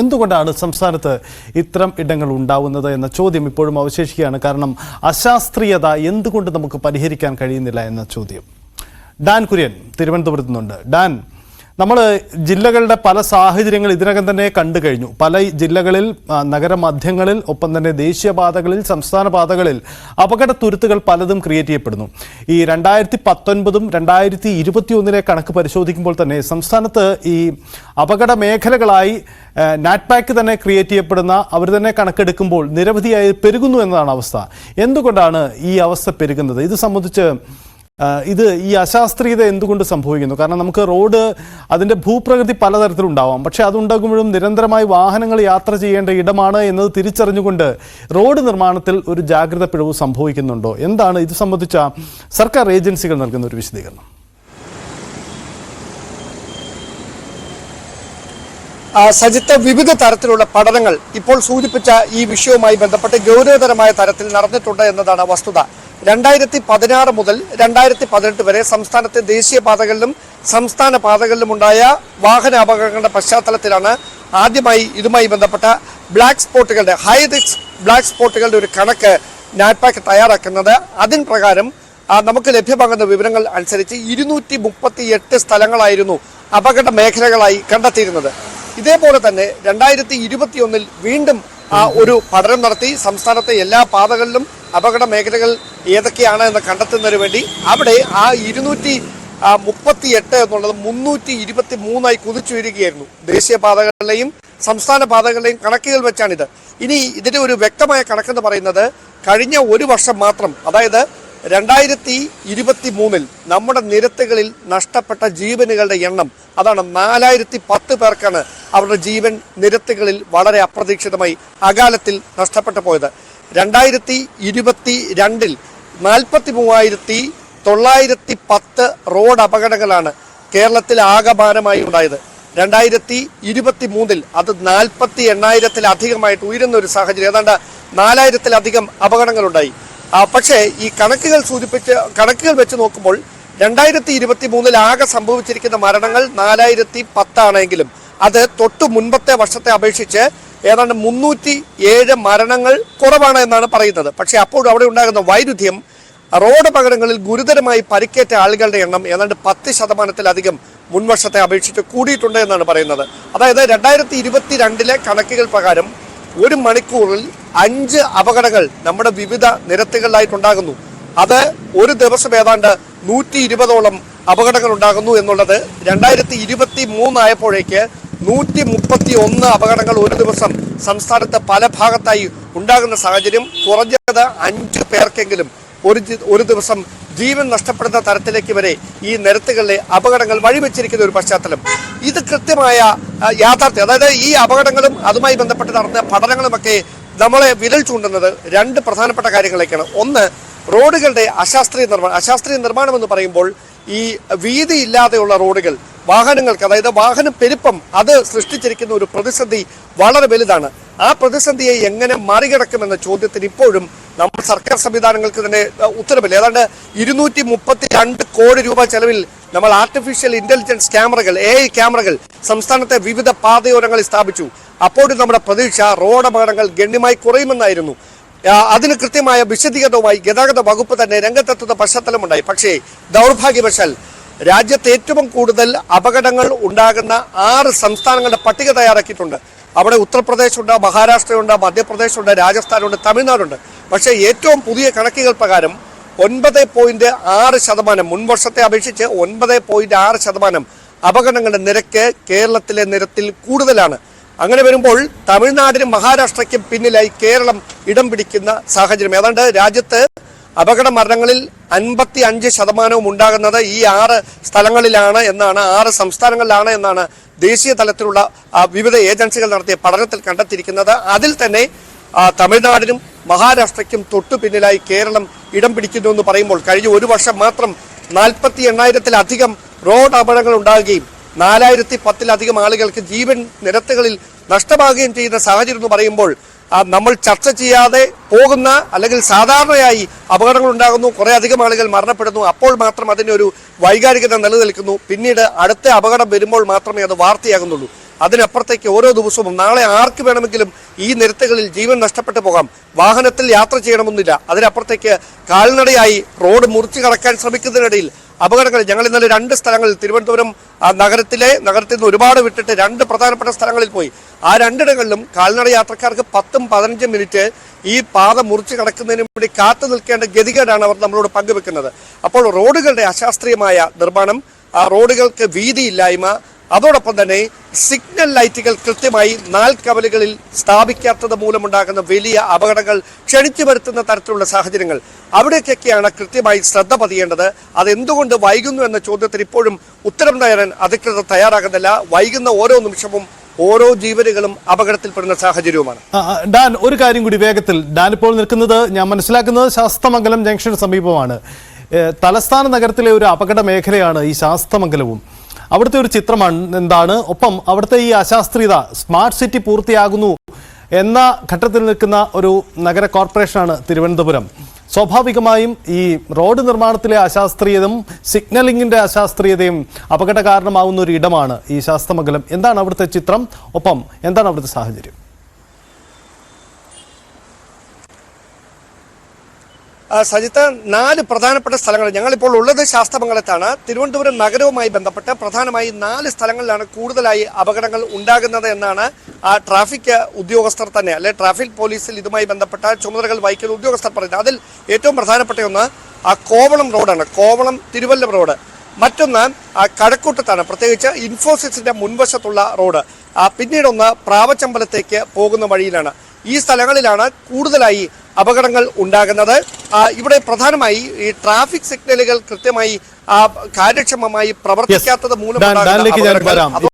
എന്തുകൊണ്ടാണ് സംസ്ഥാനത്ത് ഇത്തരം ഇടങ്ങൾ ഉണ്ടാവുന്നത് എന്ന ചോദ്യം ഇപ്പോഴും അവശേഷിക്കുകയാണ്? കാരണം അശാസ്ത്രീയത എന്തുകൊണ്ട് നമുക്ക് പരിഹരിക്കാൻ കഴിയുന്നില്ല എന്ന ചോദ്യം. ഡാൻ കുര്യൻ തിരുവനന്തപുരത്ത് നിന്നുണ്ട് ഡാൻ നമ്മൾ ജില്ലകളുടെ പല സാഹചര്യങ്ങൾ ഇതിനകം തന്നെ കണ്ടു കഴിഞ്ഞു. പല ജില്ലകളിൽ നഗരമാധ്യങ്ങളിൽ ഒപ്പം തന്നെ ദേശീയപാതകളിൽ സംസ്ഥാന പാതകളിൽ അപകട തുരുത്തുകൾ പലതും ക്രിയേറ്റ് ചെയ്യപ്പെടുന്നു. ഈ രണ്ടായിരത്തി പത്തൊൻപതും രണ്ടായിരത്തി ഇരുപത്തി ഒന്നിലെ കണക്ക് പരിശോധിക്കുമ്പോൾ തന്നെ സംസ്ഥാനത്ത് ഈ അപകട മേഖലകളായി നാറ്റ്പാക്ക് തന്നെ ക്രിയേറ്റ് ചെയ്യപ്പെടുന്ന അവർ തന്നെ കണക്കെടുക്കുമ്പോൾ നിരവധിയായി പെരുകുന്നു എന്നതാണ് അവസ്ഥ. എന്തുകൊണ്ടാണ് ഈ അവസ്ഥ പെരുകുന്നത്? ഇത് സംബന്ധിച്ച് ഇത് ഈ അശാസ്ത്രീയത എന്തുകൊണ്ട് സംഭവിക്കുന്നു? കാരണം നമുക്ക് റോഡ് അതിന്റെ ഭൂപ്രകൃതി പലതരത്തിലുണ്ടാവാം. പക്ഷെ അതുണ്ടാകുമ്പോഴും നിരന്തരമായി വാഹനങ്ങൾ യാത്ര ചെയ്യേണ്ട ഇടമാണ് എന്നത് തിരിച്ചറിഞ്ഞുകൊണ്ട് റോഡ് നിർമ്മാണത്തിൽ ഒരു ജാഗ്രത പിഴവ് സംഭവിക്കുന്നുണ്ടോ? എന്താണ് ഇത് സംബന്ധിച്ച സർക്കാർ ഏജൻസികൾ നൽകുന്ന ഒരു വിശദീകരണം. സജിത്ത് വിവിധ തരത്തിലുള്ള പഠനങ്ങൾ ഇപ്പോൾ സൂചിപ്പിച്ച ഈ വിഷയവുമായി ബന്ധപ്പെട്ട് ഗൗരവതരമായ തരത്തിൽ നടന്നിട്ടുണ്ട് എന്നതാണ് വസ്തുത. രണ്ടായിരത്തി പതിനാറ് മുതൽ രണ്ടായിരത്തി പതിനെട്ട് വരെ സംസ്ഥാനത്തെ ദേശീയ പാതകളിലും സംസ്ഥാന പാതകളിലും ഉണ്ടായ വാഹന അപകടങ്ങളുടെ പശ്ചാത്തലത്തിലാണ് ആദ്യമായി ഇതുമായി ബന്ധപ്പെട്ട ബ്ലാക്ക് സ്പോട്ടുകളുടെ ഹൈ റിസ്ക് ബ്ലാക്ക് സ്പോട്ടുകളുടെ ഒരു കണക്ക് നാറ്റ്പാക്ക് തയ്യാറാക്കുന്നത്. അതിൻ പ്രകാരം നമുക്ക് ലഭ്യമാകുന്ന വിവരങ്ങൾ അനുസരിച്ച് ഇരുന്നൂറ്റി മുപ്പത്തി എട്ട് സ്ഥലങ്ങളായിരുന്നു അപകട മേഖലകളായി കണ്ടെത്തിയിരുന്നത്. ഇതേപോലെ തന്നെ രണ്ടായിരത്തി ഇരുപത്തിയൊന്നിൽ വീണ്ടും ഒരു പഠനം നടത്തി സംസ്ഥാനത്തെ എല്ലാ പാതകളിലും അപകട മേഖലകൾ ഏതൊക്കെയാണ് എന്ന് കണ്ടെത്തുന്നതിന് വേണ്ടി അവിടെ ആ ഇരുന്നൂറ്റി മുപ്പത്തി എട്ട് എന്നുള്ളത് മുന്നൂറ്റി ഇരുപത്തി മൂന്നായി കുതിച്ചുയരുകയായിരുന്നു ദേശീയപാതകളിലെയും സംസ്ഥാന പാതകളിലെയും കണക്കുകൾ വെച്ചാണിത്. ഇനി ഇതിന്റെ ഒരു വ്യക്തമായ കണക്കെന്ന് പറയുന്നത് കഴിഞ്ഞ ഒരു വർഷം മാത്രം അതായത് രണ്ടായിരത്തി ഇരുപത്തി മൂന്നിൽ നമ്മുടെ നിരത്തുകളിൽ നഷ്ടപ്പെട്ട ജീവനുകളുടെ എണ്ണം അതാണ് നാലായിരത്തി പത്ത് പേർക്കാണ് അവരുടെ ജീവൻ നിരത്തുകളിൽ വളരെ അപ്രതീക്ഷിതമായി അകാലത്തിൽ നഷ്ടപ്പെട്ടു പോയത്. രണ്ടായിരത്തി ഇരുപത്തി രണ്ടിൽ നാൽപ്പത്തി മൂവായിരത്തി തൊള്ളായിരത്തി പത്ത് റോഡ് അപകടങ്ങളാണ് കേരളത്തിൽ ആകമാനമായി ഉണ്ടായത്. രണ്ടായിരത്തി ഇരുപത്തി മൂന്നിൽ അത് നാൽപ്പത്തി എണ്ണായിരത്തിലധികമായിട്ട് ഉയരുന്ന ഒരു സാഹചര്യം. ഏതാണ്ട് നാലായിരത്തിലധികം അപകടങ്ങളുണ്ടായി. പക്ഷേ ഈ കണക്കുകൾ സൂചിപ്പിച്ച് കണക്കുകൾ വെച്ച് നോക്കുമ്പോൾ രണ്ടായിരത്തി ഇരുപത്തി മൂന്നിൽ ആകെ സംഭവിച്ചിരിക്കുന്ന മരണങ്ങൾ നാലായിരത്തി പത്താണെങ്കിലും അത് തൊട്ടു മുൻപത്തെ വർഷത്തെ അപേക്ഷിച്ച് ഏതാണ്ട് മുന്നൂറ്റി ഏഴ് മരണങ്ങൾ കുറവാണ് എന്നാണ് പറയുന്നത്. പക്ഷേ അപ്പോഴും അവിടെ ഉണ്ടാകുന്ന വൈരുദ്ധ്യം റോഡ് അപകടങ്ങളിൽ ഗുരുതരമായി പരിക്കേറ്റ ആളുകളുടെ എണ്ണം ഏതാണ്ട് പത്ത് ശതമാനത്തിലധികം മുൻവർഷത്തെ അപേക്ഷിച്ച് കൂടിയിട്ടുണ്ട് എന്നാണ് പറയുന്നത്. അതായത് രണ്ടായിരത്തി ഇരുപത്തി രണ്ടിലെ കണക്കുകൾ പ്രകാരം ഒരു മണിക്കൂറിൽ അഞ്ച് അപകടങ്ങൾ നമ്മുടെ വിവിധ നിരത്തുകളിലായിട്ടുണ്ടാകുന്നു. അത് ഒരു ദിവസം ഏതാണ്ട് നൂറ്റി ഇരുപതോളം അപകടങ്ങൾ ഉണ്ടാകുന്നു എന്നുള്ളത് രണ്ടായിരത്തി ഇരുപത്തി മൂന്നായപ്പോഴേക്ക് നൂറ്റി മുപ്പത്തി ഒന്ന് അപകടങ്ങൾ ഒരു ദിവസം സംസ്ഥാനത്ത് പല ഭാഗത്തായി ഉണ്ടാകുന്ന സാഹചര്യം കുറഞ്ഞത് അഞ്ച് പേർക്കെങ്കിലും ഒരു ഒരു ദിവസം ജീവൻ നഷ്ടപ്പെടുന്ന തരത്തിലേക്ക് വരെ ഈ നിരത്തുകളിലെ അപകടങ്ങൾ വഴിവെച്ചിരിക്കുന്ന ഒരു പശ്ചാത്തലം. ഇത് കൃത്യമായ യാഥാർത്ഥ്യം. അതായത് ഈ അപകടങ്ങളും അതുമായി ബന്ധപ്പെട്ട് നടന്ന പഠനങ്ങളുമൊക്കെ നമ്മളെ വിരൽ ചൂണ്ടുന്നത് രണ്ട് പ്രധാനപ്പെട്ട കാര്യങ്ങളിലേക്കാണ് ഒന്ന് റോഡുകളുടെ അശാസ്ത്രീയ നിർമ്മാണം അശാസ്ത്രീയ നിർമ്മാണം എന്ന് പറയുമ്പോൾ ഈ വീതി ഇല്ലാതെയുള്ള റോഡുകൾ വാഹനങ്ങൾക്ക് അതായത് വാഹന പെരുപ്പം അത് സൃഷ്ടിച്ചിരിക്കുന്ന ഒരു പ്രതിസന്ധി വളരെ വലുതാണ്. ആ പ്രതിസന്ധിയെ എങ്ങനെ മറികടക്കുമെന്ന ചോദ്യത്തിന് ഇപ്പോഴും നമ്മൾ സർക്കാർ സംവിധാനങ്ങൾക്ക് തന്നെ ഉത്തരവില്ല. ഏതാണ്ട് ഇരുന്നൂറ്റി മുപ്പത്തി രണ്ട് കോടി രൂപ ചെലവിൽ നമ്മൾ ആർട്ടിഫിഷ്യൽ ഇന്റലിജൻസ് ക്യാമറകൾ എ ഐ ക്യാമറകൾ സംസ്ഥാനത്തെ വിവിധ പാതയോരങ്ങളിൽ സ്ഥാപിച്ചു. അപ്പോഴും നമ്മുടെ പ്രതീക്ഷ റോഡ് അപകടങ്ങൾ ഗണ്യമായി കുറയുമെന്നായിരുന്നു. അതിന് കൃത്യമായ വിശദീകരണവുമായി ഗതാഗത വകുപ്പ് തന്നെ രംഗത്തെത്തുന്ന പശ്ചാത്തലമുണ്ടായി പക്ഷേ ദൗർഭാഗ്യവശാൽ രാജ്യത്ത് ഏറ്റവും കൂടുതൽ അപകടങ്ങൾ ഉണ്ടാകുന്ന ആറ് സംസ്ഥാനങ്ങളുടെ പട്ടിക തയ്യാറാക്കിയിട്ടുണ്ട്. അവിടെ ഉത്തർപ്രദേശുണ്ട് മഹാരാഷ്ട്രയുണ്ട് മധ്യപ്രദേശുണ്ട് രാജസ്ഥാനുണ്ട് തമിഴ്നാടുണ്ട്. പക്ഷേ ഏറ്റവും പുതിയ കണക്കുകൾ പ്രകാരം ഒൻപത് പോയിന്റ് ആറ് ശതമാനം മുൻവർഷത്തെ അപേക്ഷിച്ച് ഒൻപത് പോയിന്റ് ആറ് ശതമാനം അപകടങ്ങളുടെ നിരക്ക് കേരളത്തിലെ നിരത്തിൽ കൂടുതലാണ്. അങ്ങനെ വരുമ്പോൾ തമിഴ്നാടിനും മഹാരാഷ്ട്രയ്ക്കും പിന്നിലായി കേരളം ഇടം പിടിക്കുന്ന സാഹചര്യം. ഏതാണ്ട് രാജ്യത്ത് അപകട മരണങ്ങളിൽ അൻപത്തി അഞ്ച് ശതമാനവും ഉണ്ടാകുന്നത് ഈ ആറ് സ്ഥലങ്ങളിലാണ് എന്നാണ് ആറ് സംസ്ഥാനങ്ങളിലാണ് എന്നാണ് ദേശീയ തലത്തിലുള്ള വിവിധ ഏജൻസികൾ നടത്തിയ പഠനത്തിൽ കണ്ടെത്തിയിരിക്കുന്നത്. അതിൽ തന്നെ തമിഴ്നാടിനും മഹാരാഷ്ട്രയ്ക്കും തൊട്ടു പിന്നിലായി കേരളം ഇടം പിടിക്കുന്നു എന്ന് പറയുമ്പോൾ കഴിഞ്ഞ ഒരു വർഷം മാത്രം നാൽപ്പത്തി എണ്ണായിരത്തിലധികം റോഡ് അപകടങ്ങൾ ഉണ്ടാകുകയും നാലായിരത്തി പത്തിലധികം ആളുകൾക്ക് ജീവൻ നിരത്തുകളിൽ നഷ്ടമാകുകയും ചെയ്യുന്ന സാഹചര്യം എന്ന് പറയുമ്പോൾ നമ്മൾ ചർച്ച ചെയ്യാതെ പോകുന്ന അല്ലെങ്കിൽ സാധാരണയായി അപകടങ്ങൾ ഉണ്ടാകുന്നു കുറേ അധികം ആളുകൾ മരണപ്പെടുന്നു അപ്പോൾ മാത്രം അതിന് ഒരു വൈകാരികത നിലനിൽക്കുന്നു. പിന്നീട് അടുത്ത അപകടം വരുമ്പോൾ മാത്രമേ അത് വാർത്തയാകുന്നുള്ളൂ. അതിനപ്പുറത്തേക്ക് ഓരോ ദിവസവും നാളെ ആർക്ക് വേണമെങ്കിലും ഈ നിരത്തുകളിൽ ജീവൻ നഷ്ടപ്പെട്ടു പോകാം. വാഹനത്തിൽ യാത്ര ചെയ്യണമെന്നില്ല. അതിനപ്പുറത്തേക്ക് കാൽനടയായി റോഡ് മുറിച്ചു കടക്കാൻ ശ്രമിക്കുന്നതിനിടയിൽ അപകടങ്ങൾ ഞങ്ങൾ ഇന്നലെ രണ്ട് സ്ഥലങ്ങളിൽ തിരുവനന്തപുരം നഗരത്തിലെ നഗരത്തിൽ നിന്ന് ഒരുപാട് വിട്ടിട്ട് രണ്ട് പ്രധാനപ്പെട്ട സ്ഥലങ്ങളിൽ പോയി. ആ രണ്ടിടങ്ങളിലും കാൽനട യാത്രക്കാർക്ക് പത്തും പതിനഞ്ചും മിനിറ്റ് ഈ പാത മുറിച്ച് കടക്കുന്നതിന് വേണ്ടി കാത്തു നിൽക്കേണ്ട ഗതികേടാണ് അവർ നമ്മളോട് പങ്കുവെക്കുന്നത്. അപ്പോൾ റോഡുകളുടെ അശാസ്ത്രീയമായ നിർമ്മാണം റോഡുകൾക്ക് വീതിയില്ലായ്മ അതോടൊപ്പം തന്നെ സിഗ്നൽ ലൈറ്റുകൾ കൃത്യമായി നാൽക്കവലുകളിൽ സ്ഥാപിക്കാത്തത് മൂലമുണ്ടാകുന്ന വലിയ അപകടങ്ങൾ ക്ഷണിച്ചു വരുത്തുന്ന തരത്തിലുള്ള സാഹചര്യങ്ങൾ. അവിടേക്കൊക്കെയാണ് കൃത്യമായി ശ്രദ്ധ പതിയേണ്ടത്. അതെന്തുകൊണ്ട് വൈകുന്നു എന്ന ചോദ്യത്തിന് ഇപ്പോഴും ഉത്തരം തരാൻ അധികൃതർ തയ്യാറാകുന്നില്ല. വൈകുന്ന ഓരോ നിമിഷവും ഓരോ ജീവനുകളും അപകടത്തിൽപ്പെടുന്ന സാഹചര്യവുമാണ്. ഡാൻ ഒരു കാര്യം കൂടി വേഗത്തിൽ. ഡാൻ ഇപ്പോൾ നിൽക്കുന്നത് ഞാൻ മനസ്സിലാക്കുന്നത് ശാസ്തമംഗലം ജംഗ്ഷന് സമീപമാണ്. തലസ്ഥാന നഗരത്തിലെ ഒരു അപകട മേഖലയാണ് ഈ ശാസ്തമംഗലവും. അവിടുത്തെ ഒരു ചിത്രമാണ്. എന്താണ്? ഒപ്പം അവിടുത്തെ ഈ അശാസ്ത്രീയത സ്മാർട്ട് സിറ്റി പൂർത്തിയാകുന്നു എന്ന ഘട്ടത്തിൽ നിൽക്കുന്ന ഒരു നഗര കോർപ്പറേഷനാണ് തിരുവനന്തപുരം. സ്വാഭാവികമായും ഈ റോഡ് നിർമ്മാണത്തിലെ അശാസ്ത്രീയതും സിഗ്നലിംഗിന്റെ അശാസ്ത്രീയതയും അപകട കാരണമാവുന്ന ഒരു ഇടമാണ് ഈ ശാസ്തമംഗലം. എന്താണ് അവിടുത്തെ ചിത്രം? ഒപ്പം എന്താണ് അവിടുത്തെ സാഹചര്യം? സജിത്ത് നാല് പ്രധാനപ്പെട്ട സ്ഥലങ്ങൾ. ഞങ്ങളിപ്പോൾ ഉള്ളത് ശാസ്തമംഗലത്താണ് തിരുവനന്തപുരം നഗരവുമായി ബന്ധപ്പെട്ട് പ്രധാനമായി നാല് സ്ഥലങ്ങളിലാണ് കൂടുതലായി അപകടങ്ങൾ ഉണ്ടാകുന്നത് എന്നാണ് ആ ട്രാഫിക് ഉദ്യോഗസ്ഥർ തന്നെ അല്ലെ ട്രാഫിക് പോലീസിൽ ഇതുമായി ബന്ധപ്പെട്ട ചുമതലകൾ വഹിക്കുന്ന ഉദ്യോഗസ്ഥർ പറയുന്നത്. അതിൽ ഏറ്റവും പ്രധാനപ്പെട്ട ഒന്ന് ആ കോവളം റോഡാണ്. കോവളം തിരുവല്ലം റോഡ്. മറ്റൊന്ന് ആ കഴക്കൂട്ടത്താണ് പ്രത്യേകിച്ച് ഇൻഫോസിസിന്റെ മുൻവശത്തുള്ള റോഡ്. പിന്നീടൊന്ന് പ്രാവച്ചമ്പലത്തേക്ക് പോകുന്ന വഴിയിലാണ്. ഈ സ്ഥലങ്ങളിലാണ് കൂടുതലായി അപകടങ്ങൾ ഉണ്ടാകുന്നത്. ഇവിടെ പ്രധാനമായി ഈ ട്രാഫിക് സിഗ്നലുകൾ കൃത്യമായി കാര്യക്ഷമമായി പ്രവർത്തിക്കാത്തത് മൂലം